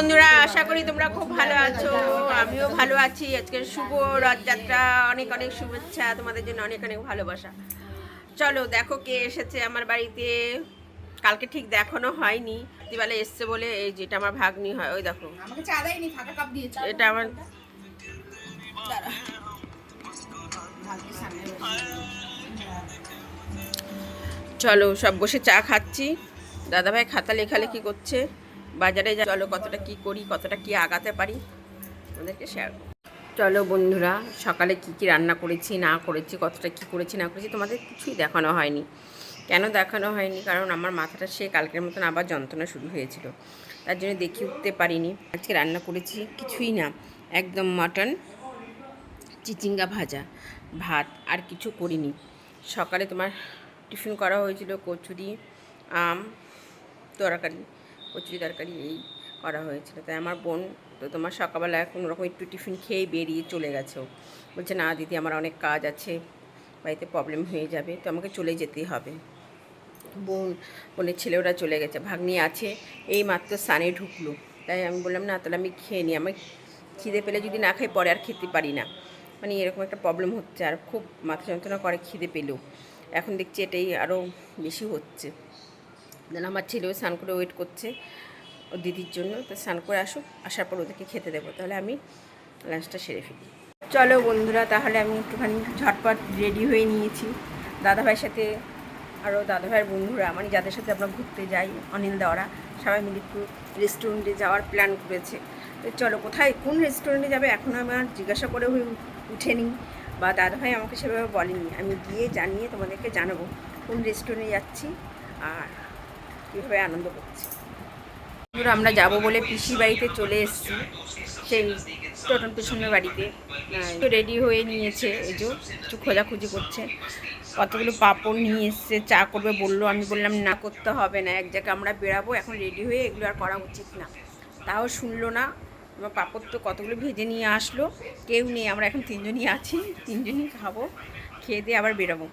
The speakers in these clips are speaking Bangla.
বন্ধুরা আশা করি তোমরা খুব ভালো আছো আমিও ভালো আছি। আজকে শুভ রথযাত্রা অনেক অনেক শুভেচ্ছা তোমাদের জন্য অনেক অনেক ভালোবাসা। চলো দেখো কে এসেছে আমার বাড়িতে। কালকে ঠিক দেখানো হয়নি দিবালে এসছে বলে এই যেটা আমার ভাগ্নি হয় ওই দেখো। এটা আমার। চলো সব বসে চা খাচ্ছি। দাদাভাই খাতা লেখালেখি করছে। বাজারে যা চলো কতটা কি করি, কতটা কি আগাতে পারি আমাদেরকে শেয়ার চলো বন্ধুরা, সকালে কি কি রান্না করেছি, না করেছি, কতটা কি করেছি, না করেছি, তোমাদের কিছুই দেখানো হয়নি। কেন দেখানো হয়নি? কারণ আমার মাথাটা সে কালকের মতন আবার যন্ত্রণা শুরু হয়েছিল। তার জন্য দেখে উঠতে পারিনি। আজকে রান্না করেছি কিছুই না। একদম মাটন, চিচিঙ্গা ভাজা, ভাত, আর কিছু করিনি। সকালে তোমার টিফিন করা হয়েছিল কচুরি, আম, তরকারি। কচুরি তরকারি এই করা হয়েছিল। তাই আমার বোন তো তোমার সকালবেলা কোনো রকম একটু টিফিন খেয়ে বেরিয়ে চলে গেছে বলছে, না দিদি, আমার অনেক কাজ আছে, বাড়িতে প্রবলেম হয়ে যাবে, তো আমাকে চলে যেতেই হবে। বোন, বোনের ছেলেওরা চলে গেছে, ভাগ্নি আছে, এই মাত্র সানে ঢুকলো। তাই আমি বললাম, না, তাহলে আমি খেয়ে নিই আমি খিদে পেলে যদি না খাই, পরে আর খেতে পারি না। মানে এরকম একটা প্রবলেম হচ্ছে, আর খুব মাথা যন্ত্রণা করে খিদে পেলেও। এখন দেখছি এটাই আরও বেশি হচ্ছে। দেন আমার ছেলেও স্নান করে ওয়েট করছে ও দিদির জন্য। তো স্নান করে আসুক, আসার পর ওদেরকে খেতে দেবো। তাহলে আমি লাঞ্চটা সেরে ফেলি। চলো বন্ধুরা, তাহলে আমি একটুখানি ঝটপট রেডি হয়ে নিয়েছি। দাদাভাইয়ের সাথে আরও দাদাভাইয়ের বন্ধুরা মানে যাদের সাথে আমরা ঘুরতে যাই, অনিল দাওরা সবাই মিলে একটু রেস্টুরেন্টে যাওয়ার প্ল্যান করেছে। তো চলো, কোথায়, কোন রেস্টুরেন্টে যাবে এখন আমার জিজ্ঞাসা করে হয়ে উঠেনি। বা দাদাভাই আমাকে সেভাবে বলেনি। আমি গিয়ে জানিয়ে তোমাদেরকে জানাব কোন রেস্টুরেন্টে যাচ্ছি। আর কীভাবে আনন্দ করছি। আমরা যাব বলে পিসি বাড়িতে চলে এসেছি। সেই টোটন পেছনের বাড়িতে। রেডি হয়ে নিয়েছে এই যে, একটু খোঁজাখুঁজি করছে। কতগুলো পাপড় নিয়ে এসছে, চা করবে বলল। আমি বললাম, না, করতে হবে না। এক জায়গায় আমরা বেরাবো এখন রেডি হয়ে এগুলো আর করা উচিত না। তাও শুনলো না। আমার পাপড় তো কতগুলো ভেজে নিয়ে আসলো। কেউ নেই, আমরা এখন তিনজনই আছি। তিনজনই খাব, খেয়ে দিয়ে আবার বেরাবো।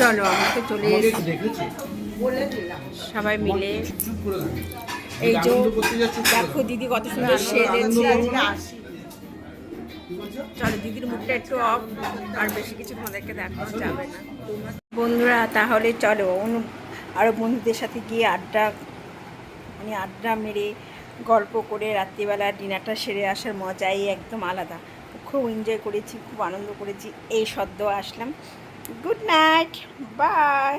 চলো আমাকে চলে এসেছি। সবাই মিলে। এই যে দেখো দিদি কত সুন্দর সেজেছে চলো দিদির মুখটা একটু অফ আর বেশি কিছু তোমাদেরকে দেখানো যাবে না। বন্ধুরা তাহলে চলো অন্য আরও বন্ধুদের সাথে গিয়ে আড্ডা মানে আড্ডা মেরে গল্প করে রাত্রিবেলা ডিনারটা সেরে আসার মজাই একদম আলাদা। খুব এনজয় করেছি খুব আনন্দ করেছি এই সদ্য আসলাম। Good night bye